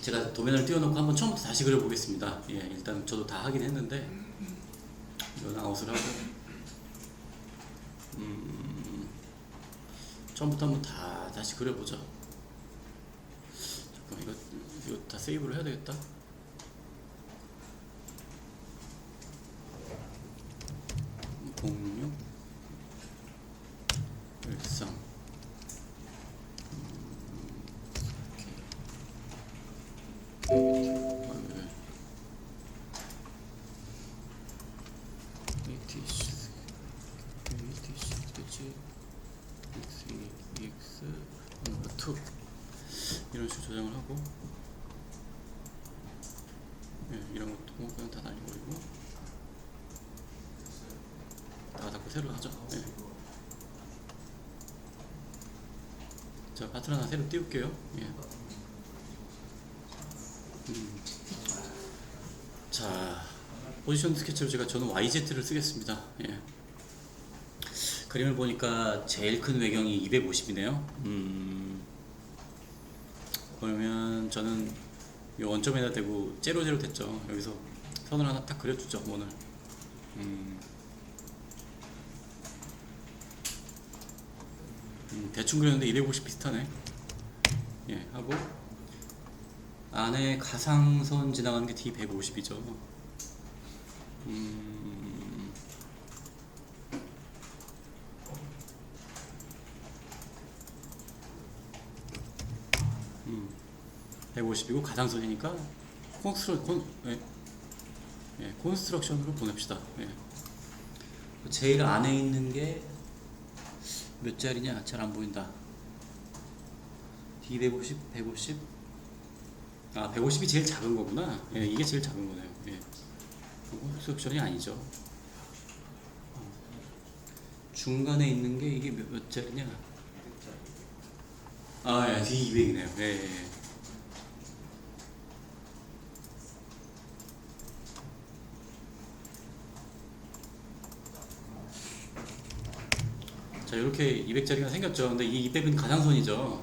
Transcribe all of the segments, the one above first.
제가 도면을 띄워놓고 한번 처음부터 다시 그려보겠습니다. 예, 일단 저도 다 하긴 했는데 이건 아웃을 하고 음, 처음부터 한번 다 다시 그려보자. 잠깐 이거 이거 다 세이브를 해야 되겠다. 공유 일상 이런 식으로 조정을 하고 예, 이런 것도 그냥 다 날려버리고 다 닫고 새로 하죠 예. 자 파트 하나 새로 띄울게요 예. 음. 자 포지션 스케치로 제가 저는 YZ를 쓰겠습니다 예. 그림을 보니까 제일 큰 외경이 250이네요 음. 그러면 저는 이 원점에다 대고 제로제로 됐죠. 여기서 선을 하나 딱 그려주죠 원을. 음. 음, 대충 그렸는데 250 비슷하네. 예 하고 안에 가상선 지나가는 게 D150이죠. 음, 150이고 가상선이니까 콘스트럭 콘, 예, 예, 콘스트럭션으로 보냅시다. 예. 제일 안에 있는 게 몇 자리냐? 잘 안 보인다. D150, 150. 아, 150이 제일 작은 거구나. 예, 이게 제일 작은 거네요. 예. 콘스트럭션이 아니죠. 어. 중간에 있는 게 이게 몇, 몇 자리냐? 아, 예, D200이네요. 예, 예. 자 이렇게 200짜리가 생겼죠. 근데 이 200은 가상선이죠.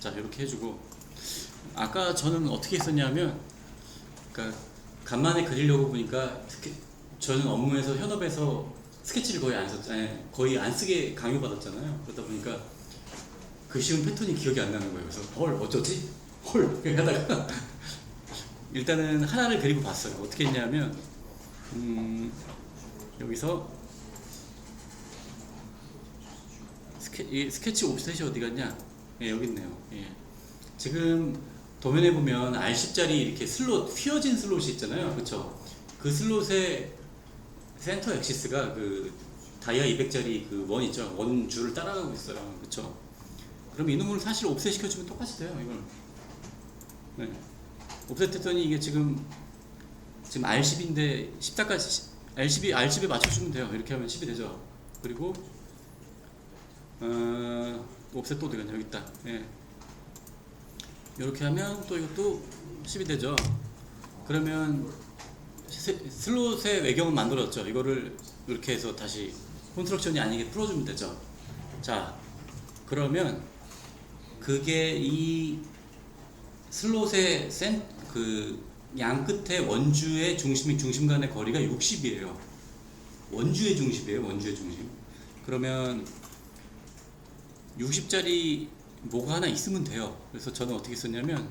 자 이렇게 해주고. 아까 저는 어떻게 했었냐면 그러니까 간만에 그리려고 보니까 스케, 저는 업무에서 현업에서 스케치를 거의 안 썼, 아니, 거의 안 쓰게 강요 받았잖아요. 그러다 보니까 그 쉬운 패턴이 기억이 안 나는 거예요. 그래서 헐 어쩌지? 헐! 하다가 일단은 하나를 그리고 봤어요. 어떻게 했냐면 음, 여기서 스케, 이 스케치 옵셋이 어디 갔냐? 예, 여기 있네요. 예. 지금 도면에 보면 R10짜리 이렇게 슬롯, 휘어진 슬롯이 있잖아요. 그쵸? 그 슬롯의 센터 엑시스가 그 다이아 200짜리 그 원 있죠? 원 줄을 따라가고 있어요. 그쵸? 그럼 이놈을 사실 옵셋 시켜주면 똑같이 돼요, 이걸. 네. 옵셋 했더니 이게 지금, 지금 R10인데 10다까지, R10이, R10에 맞춰주면 돼요. 이렇게 하면 10이 되죠. 그리고 어, 옵셋 또 어디 갔냐 여기 있다. 예. 이렇게 하면 또 이것도 10이 되죠. 그러면 세- 슬롯의 외경을 만들었죠. 이거를 이렇게 해서 다시 콘스트럭션이 아니게 풀어주면 되죠. 자 그러면 그게 이 슬롯의 센, 그 양끝의 원주의 중심이 중심 간의 거리가 60이에요. 원주의 중심이에요 원주의 중심. 그러면 60짜리 뭐가 하나 있으면 돼요. 그래서 저는 어떻게 썼냐면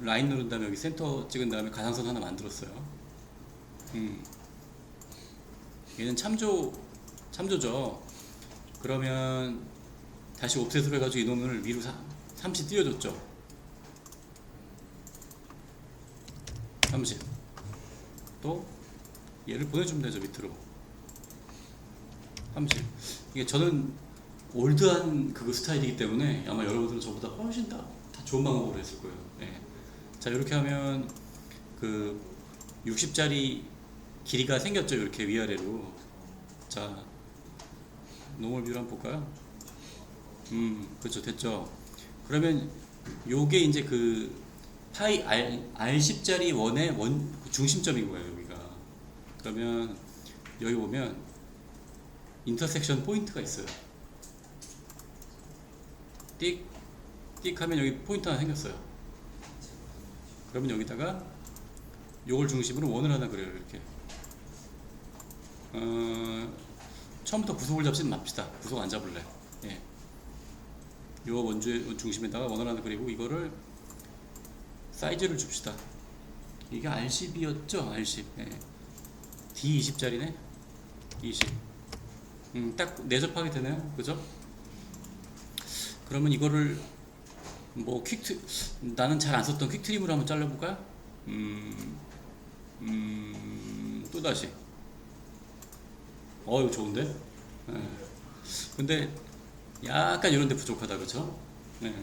라인 누른 다음에 여기 센터 찍은 다음에 가상선 하나 만들었어요. 음. 얘는 참조 참조죠. 그러면 다시 옵셋으로 해가지고 이놈을 위로 사, 30 띄워줬죠. 30. 또 얘를 보내주면 되죠 밑으로. 30. 이게 저는 올드한 그거 스타일이기 때문에 아마 여러분들은 저보다 훨씬 다, 다 좋은 방법으로 했을 거예요. 네. 자 이렇게 하면 그 60짜리 길이가 생겼죠. 이렇게 위아래로. 자 노멀 뷰를 한번 볼까요? 음 그렇죠 됐죠. 그러면 요게 이제 그 파이 R, R10짜리 원의 원 중심점인 거예요 여기가. 그러면 여기 보면 인터섹션 포인트가 있어요. 띡 띡 하면 여기 포인트 하나 생겼어요. 그러면 여기다가 요걸 중심으로 원을 하나 그려요 이렇게. 어, 처음부터 구속을 잡지는 맙시다. 구속 안 잡을래. 예. 요 원주의 중심에다가 원을 하나 그리고 이거를 사이즈를 줍시다. 이게 R10이었죠? R10. 예. D20짜리네. 20. 음, 딱 내접하게 되네요. 그죠? 그러면 이거를 뭐 퀵트 나는 잘 안 썼던 퀵트림으로 한번 잘라볼까요? 음, 음, 또 다시. 어, 이거 좋은데? 예. 근데 약간 이런 데 부족하다, 그쵸? 네.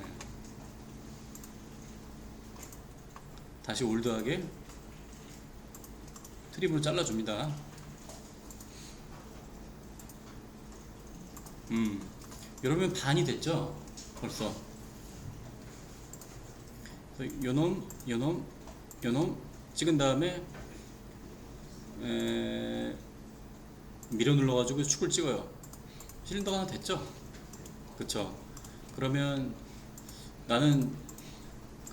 다시 올드하게 트림으로 잘라줍니다. 음, 이러면 반이 됐죠? 벌써. 요놈, 요놈, 요놈 찍은 다음에 에, 밀어 눌러가지고 축을 찍어요. 실린더가 하나 됐죠? 그쵸? 그러면 나는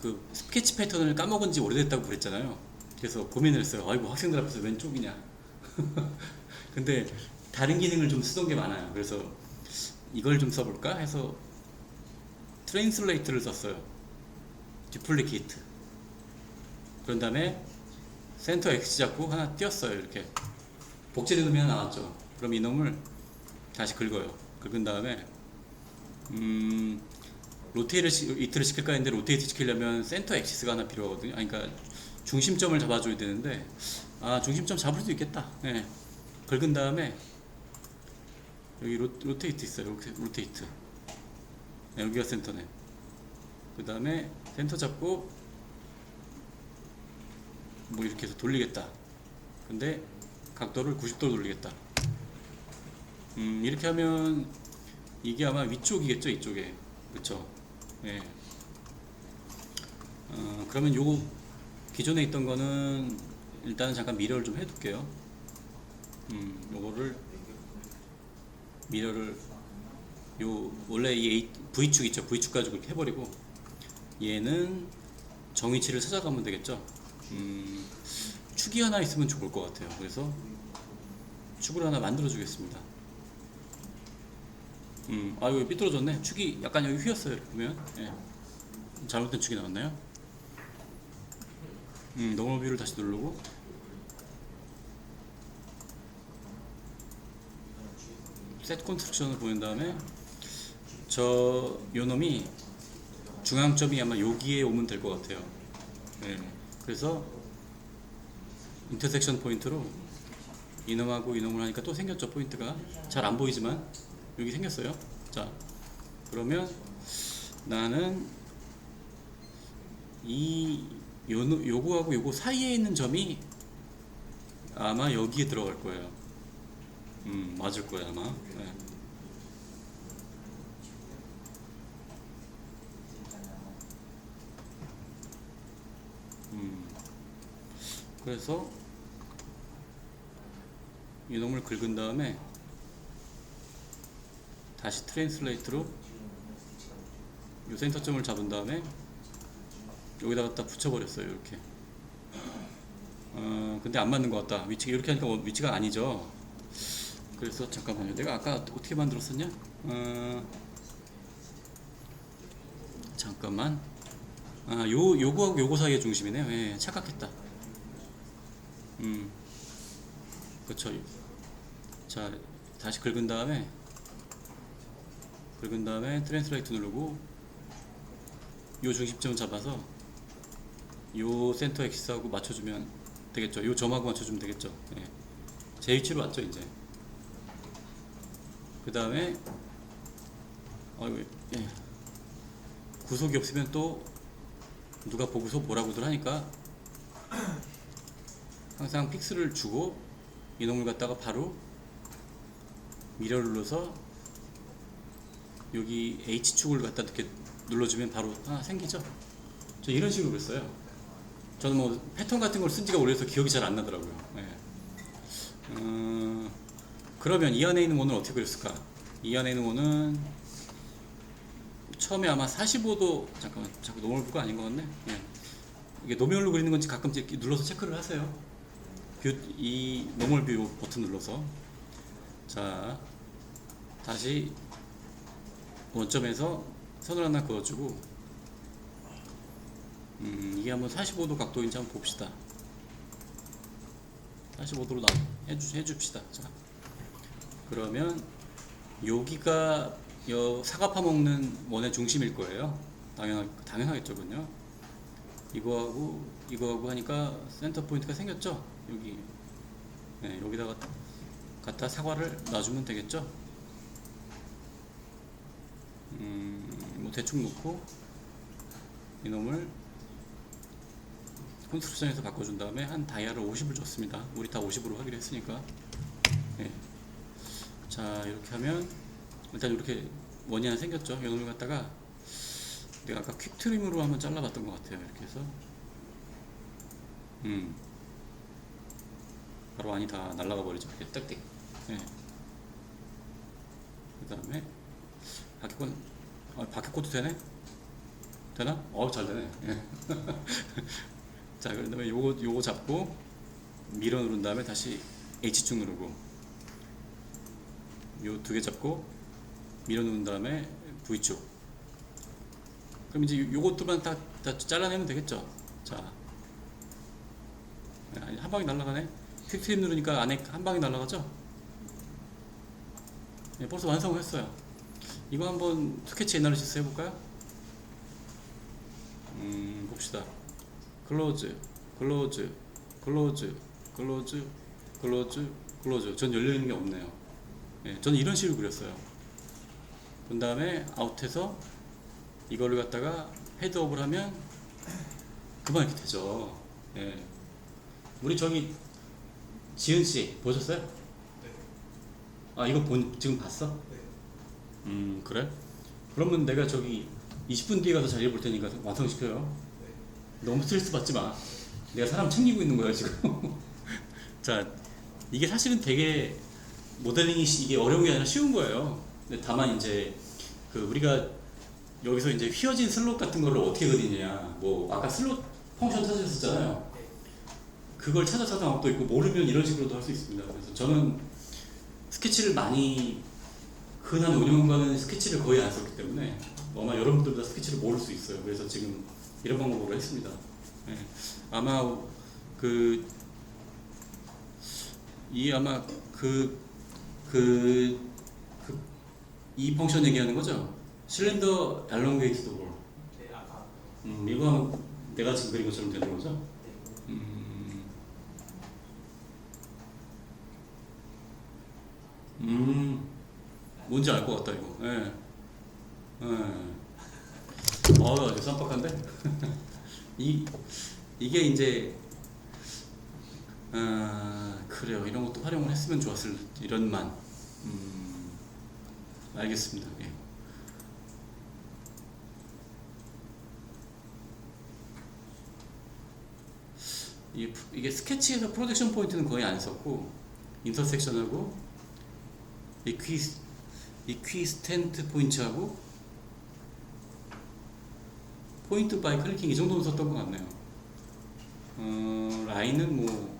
그 스케치 패턴을 까먹은 지 오래됐다고 그랬잖아요. 그래서 고민을 했어요. 아이고 학생들 앞에서 웬 쪽이냐. 근데 다른 기능을 좀 쓰던 게 많아요. 그래서 이걸 좀 써볼까 해서 트랜슬레이트를 썼어요. 디플리케이트. 그런 다음에 센터 X 잡고 하나 띄었어요. 이렇게 복제된 놈이 하나 나왔죠. 그럼 이놈을 다시 긁어요. 긁은 다음에 음, 로테이를 시, 이트를 시킬까 했는데 로테이트 시키려면 센터 엑시스가 하나 필요하거든요. 아니, 그러니까 중심점을 잡아줘야 되는데 아 중심점 잡을 수 있겠다. 네. 긁은 다음에 여기 로, 로테이트 있어요. 이렇게 로테이트. 네, 여기가 센터네. 그 다음에 센터 잡고 뭐 이렇게 해서 돌리겠다. 근데 각도를 90도로 돌리겠다. 음, 이렇게 하면 이게 아마 위쪽이겠죠, 이쪽에. 그쵸? 예. 어, 그러면 요 기존에 있던 거는 일단은 잠깐 미러를 좀 해둘게요. 음, 요거를 미러를 요 원래 이 V축 있죠, V축 가지고 이렇게 해버리고 얘는 정위치를 찾아가면 되겠죠. 음, 축이 하나 있으면 좋을 것 같아요. 그래서 축을 하나 만들어 주겠습니다. 음, 아 이거 삐뚤어졌네. 축이 약간 여기 휘었어요. 이렇게 보면 예. 잘못된 축이 나왔나요? 음, 너멀 뷰를 다시 누르고 셋 컨스트럭션을 보낸 다음에 저 요놈이 중앙점이 아마 여기에 오면 될 것 같아요. 예. 그래서 인터섹션 포인트로 이놈하고 이놈을 하니까 또 생겼죠 포인트가 잘 안 보이지만 여기 생겼어요. 자 그러면 나는 이 요, 요거하고 요거 사이에 있는 점이 아마 여기에 들어갈 거예요. 음 맞을 거예요 아마. 네. 음 그래서 이놈을 긁은 다음에 다시 트랜슬레이트로 요 센터점을 잡은 다음에 여기다 갖다 붙여버렸어요 이렇게 어 근데 안 맞는 것 같다 위치가 이렇게 하니까 원- 위치가 아니죠 그래서 잠깐만요. 내가 아까 어떻게 만들었었냐? 어 잠깐만. 아 요 요거하고 요거 사이의 중심이네요. 예 착각했다. 음. 그쵸. 자 다시 긁은 다음에 긁은 다음에 트랜스라이트 누르고 요 중심점 잡아서 요 센터 엑시스하고 맞춰주면 되겠죠. 요 점하고 맞춰주면 되겠죠. 예. 제 위치로 왔죠 이제 그 다음에 어이구 예. 구속이 없으면 또 누가 보고서 뭐라고들 하니까 항상 픽스를 주고 이놈을 갖다가 바로 미러를 눌러서 여기 H축을 갖다 이렇게 눌러주면 바로 하나 생기죠? 저 이런 식으로 그랬어요. 저는 뭐 패턴 같은 걸 쓴 지가 오래돼서 기억이 잘 안 나더라고요. 예. 어, 그러면 이 안에 있는 원을 어떻게 그렸을까? 이 안에 있는 원은 처음에 아마 45도 잠깐만 자꾸 노멀 뷰가 아닌 것 같네. 예. 이게 노멀로 그리는 건지 가끔 눌러서 체크를 하세요. 뷰, 이 노멀 뷰 버튼 눌러서 자 다시 원점에서 선을 하나 그어주고 음, 이게 한번 45도 각도인지 한번 봅시다. 45도로 나 해주, 해줍시다. 자 그러면 여기가 여 사과 파먹는 원의 중심일 거예요. 당연 당연하겠죠 군요. 이거하고 이거하고 하니까 센터 포인트가 생겼죠. 여기 네, 여기다가 갖다 사과를 놔주면 되겠죠. 음, 뭐 대충 놓고 이놈을 콘스트럭션에서 바꿔준 다음에 한 다이아를 50을 줬습니다. 우리 다 50으로 하기로 했으니까. 네. 자 이렇게 하면 일단 이렇게 원이 하나 생겼죠. 이놈을 갖다가 내가 아까 퀵 트림으로 한번 잘라봤던 것 같아요. 이렇게 해서 음 바로 안이 다 날라가 버리죠. 이렇게 딱딱. 네. 그 다음에 바퀴권 아, 바퀴코도 되네? 되나? 어, 잘 되네. 예. 자, 그다음에 요거 요거 잡고 밀어 누른 다음에 다시 H축 누르고 요 두 개 잡고 밀어 누른 다음에 V축. 그럼 이제 요- 요것들만 다, 다 잘라내면 되겠죠. 자, 네, 아니, 한 방에 날아가네. 퀵트림 누르니까 안에 한 방에 날아가죠. 네, 벌써 완성을 했어요. 이거 한번 스케치 애널리시스 해볼까요? 음, 봅시다. 클로즈, 클로즈, 클로즈, 클로즈, 클로즈, 클로즈. 전 열려있는 게 없네요. 예, 저는 이런 식으로 그렸어요. 그 다음에 아웃해서 이거를 갖다가 헤드업을 하면 그만 이렇게 되죠. 예. 우리 저기 지은 씨 보셨어요? 네. 아 이거 본 지금 봤어? 네. 음 그래? 그러면 내가 저기 20분 뒤에 가서 자리 볼 테니까 완성시켜요. 네. 너무 스트레스 받지 마. 내가 사람 챙기고 있는 거야 지금. 자 이게 사실은 되게 모델링이 시- 이게 어려운 게 아니라 쉬운 거예요. 근데 다만 이제 그 우리가 여기서 이제 휘어진 슬롯 같은 거를 어떻게 그리느냐. 뭐 아까 슬롯 펑션 찾으셨잖아요. 네. 그걸 찾아서 방법도 있고 모르면 이런 식으로도 할 수 있습니다. 그래서 저는 스케치를 많이 흔한 운영가는 스케치를 거의 안 썼기 때문에 아마 여러분들도 스케치를 모를 수 있어요. 그래서 지금 이런 방법으로 했습니다. 예. 아마 그 이 아마 그 그 그 이 펑션 얘기하는 거죠. 알롱게이트드 볼. 네. 아까. 음, 이거 내가 지금 그린 것처럼 되는 거죠. 네. 음, 음, 뭔지 알 것 같다 이거. 예. 예. 어, 아주 쌈박한데. 이 이게 이제 아 그래요. 이런 것도 활용을 했으면 좋았을 이런 만. 음, 알겠습니다. 예. 이게, 프- 이게 스케치에서 프로젝션 포인트는 거의 안 썼고 인터섹션하고 이퀴 이퀴스텐트 포인트하고 포인트 바이 클리킹 이 정도는 썼던 것 같네요. 어, 라인은 뭐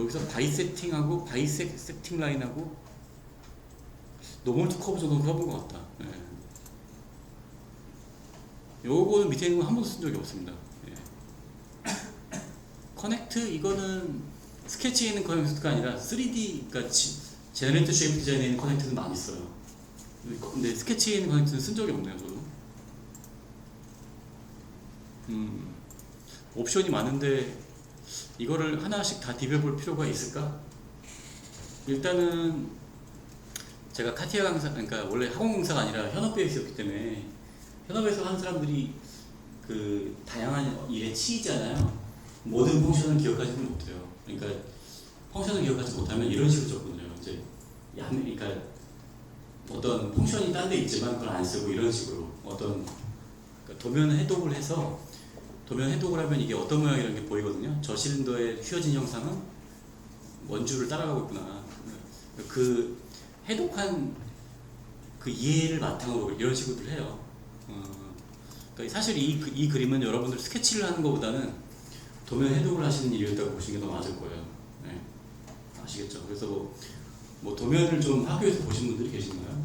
여기서 바이 세팅하고 바이 세, 세팅 라인하고 노멀 투 커브 정도는 써본 것 같다. 예. 요거는 밑에 있는 건 한 번도 쓴 적이 없습니다. 예. 커넥트 이거는 스케치에 있는 커넥트가 아니라 3D 그러니까 제너레이터 쉐입 디자인에 있는 커넥트는 많이 써요. 근데 스케치에 있는 커넥트는 쓴 적이 없네요, 저도. 음, 옵션이 많은데 이거를 하나씩 다 디벼볼 필요가 있을까? 일단은 제가 카티아 강사, 그러니까 원래 학원 강사가 아니라 현업에 있었기 때문에 현업에서 하는 사람들이 그 다양한 일에 치이잖아요. 모든 펑션을 기억하지는 못해요. 그러니까 펑션을 기억하지 못하면 이런 식으로 적거든요. 이제 양, 그러니까 어떤 펑션이 딴 데 있지만 그걸 안 쓰고 이런 식으로 어떤 그러니까 도면 해독을 해서 도면 해독을 하면 이게 어떤 모양이라는 게 보이거든요. 저 실린더의 휘어진 형상은 원주를 따라가고 있구나. 그 해독한 그 이해를 바탕으로 이런 식으로 해요. 어, 그러니까 사실 이, 그- 이 그림은 여러분들 스케치를 하는 것보다는 도면 해독을 하시는 일이었다고 보시는 게 더 맞을 거예요. 네. 아시겠죠? 그래서 뭐, 뭐 도면을 좀 학교에서 보신 분들이 계신가요?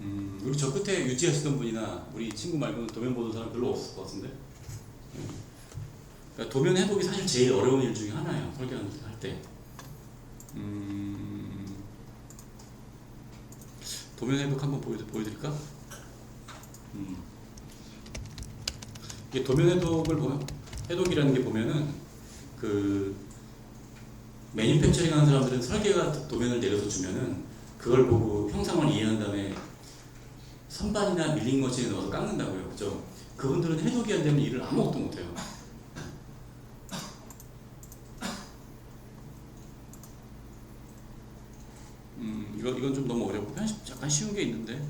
음, 우리 저 끝에 유지하시던 분이나 우리 친구 말고는 도면 보는 사람 별로 없을 것 같은데. 네. 그러니까 도면 해독이 사실 제일 어려운 일 중에 하나예요. 설계할 때. 음, 도면 해독 한번 보여, 보여드 릴까? 음. 이게 도면 해독을 보면 해독이라는 게 보면은 그 매니팩처링 하는 사람들은 설계가 도면을 내려서 주면은 그걸 보고 형상을 이해한 다음에 선반이나 밀린 거치에 넣어서 깎는다고요. 그죠? 그분들은 해독이 안 되면 일을 아무것도 못해요. 음, 이거, 이건 좀 너무 어렵고 편집 약간 쉬운 게 있는데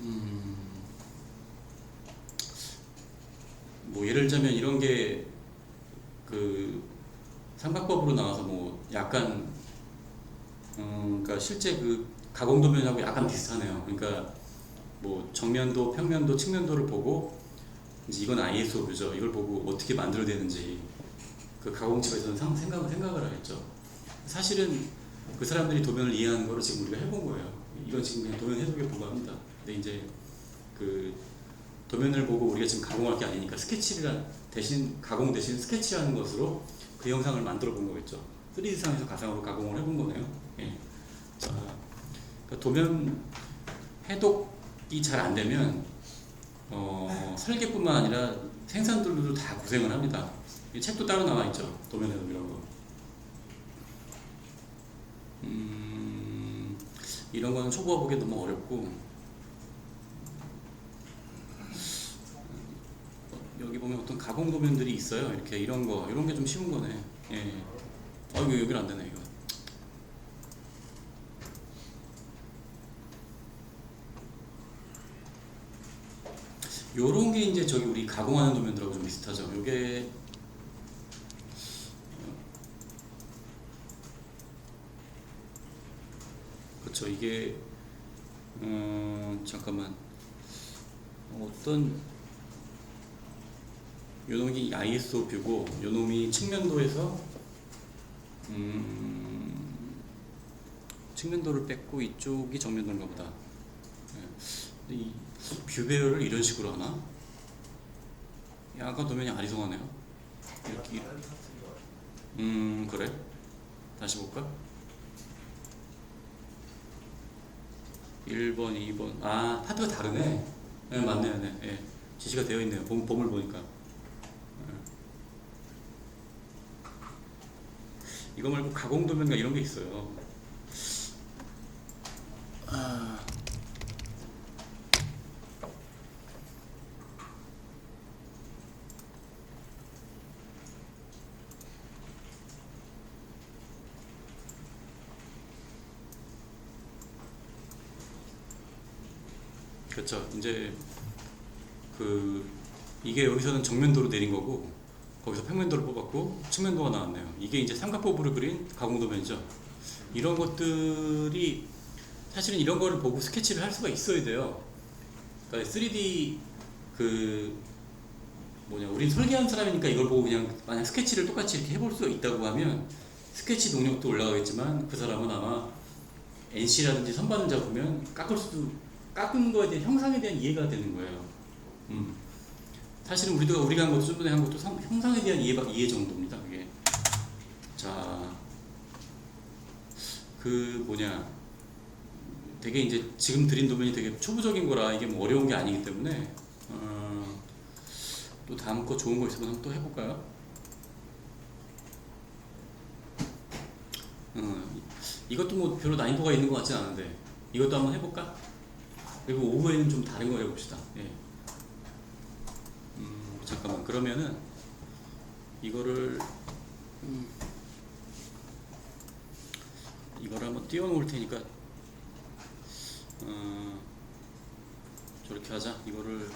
음, 뭐 예를 들자면 이런 게그 삼각법으로 나와서 뭐 약간 음, 그러니까 실제 그 가공도 면하고 약간 비슷하네요. 그러니까 뭐 정면도, 평면도, 측면도를 보고 이제 이건 ISO 뷰죠. 이걸 보고 어떻게 만들어내는지 그 가공치에서는 상- 생각을 생각을 하겠죠. 사실은 그 사람들이 도면을 이해하는 거를 지금 우리가 해본 거예요. 이건 지금 그냥 도면 해석에 불과합니다. 근데 이제 그 도면을 보고 우리가 지금 가공할 게 아니니까 스케치를 대신 가공 대신 스케치하는 것으로 그 영상을 만들어 본 거겠죠. 3D상에서 가상으로 가공을 해본 거네요. 예. 자, 그러니까 도면 해독이 잘 안 되면 어, 설계뿐만 아니라 생산들도 다 고생을 합니다. 이 책도 따로 나와 있죠. 도면 해독 이런 거. 음, 이런 거는 초보가 보기 너무 어렵고 여기 보면 어떤 가공 도면들이 있어요. 이렇게 이런 거 이런 게 좀 쉬운 거네. 예. 아이고 여기는 안 되네 이거. 요런 게 이제 저기 우리 가공하는 도면들하고 좀 비슷하죠. 요게 그렇죠. 이게 음 잠깐만 어떤 요놈이 ISO 뷰고 요놈이 측면도에서 음 측면도를 뺐고 이쪽이 정면도인가 보다. 예. 근데 이 뷰배열을 이런 식으로 하나? 약간 도면이 아리송하네요. 이렇게 음 그래? 다시 볼까? 1번, 2번. 아, 파트가 다르네. 네, 맞네요. 네. 예. 지시가 되어 있네요. 봄, 봄을 보니까. 이거 말고 가공도면가 이런 게 있어요. 아. 그렇죠. 이제 그 이게 여기서는 정면도로 내린 거고 거기서 평면도를 뽑았고 측면도가 나왔네요. 이게 이제 삼각법으로 그린 가공도면이죠. 이런 것들이 사실은 이런 거를 보고 스케치를 할 수가 있어야 돼요. 그러니까 3D 그 뭐냐 우리 설계한 사람이니까 이걸 보고 그냥 만약 스케치를 똑같이 이렇게 해볼 수 있다고 하면 스케치 능력도 올라가겠지만 그 사람은 아마 NC라든지 선반을 잡으면 깎을 수도 깎은 거에 대한 형상에 대한 이해가 되는 거예요. 음. 사실은 우리가 우리가 한 것도 좀 전에 한 것도 성- 형상에 대한 이해 이해 정도입니다. 그게 자, 그 뭐냐 되게 이제 지금 드린 도면이 되게 초보적인 거라 이게 뭐 어려운 게 아니기 때문에 어, 또 다음 거 좋은 거 있으면 한번 또 해볼까요? 어, 이것도 뭐 별로 난이도가 있는 것 같진 않은데 이것도 한번 해볼까? 그리고 오후에는 좀 다른 거 해봅시다. 예. 음, 잠깐만 그러면은 이거를 음, 이거를 한번 띄워놓을 테니까 어, 저렇게 하자. 이거를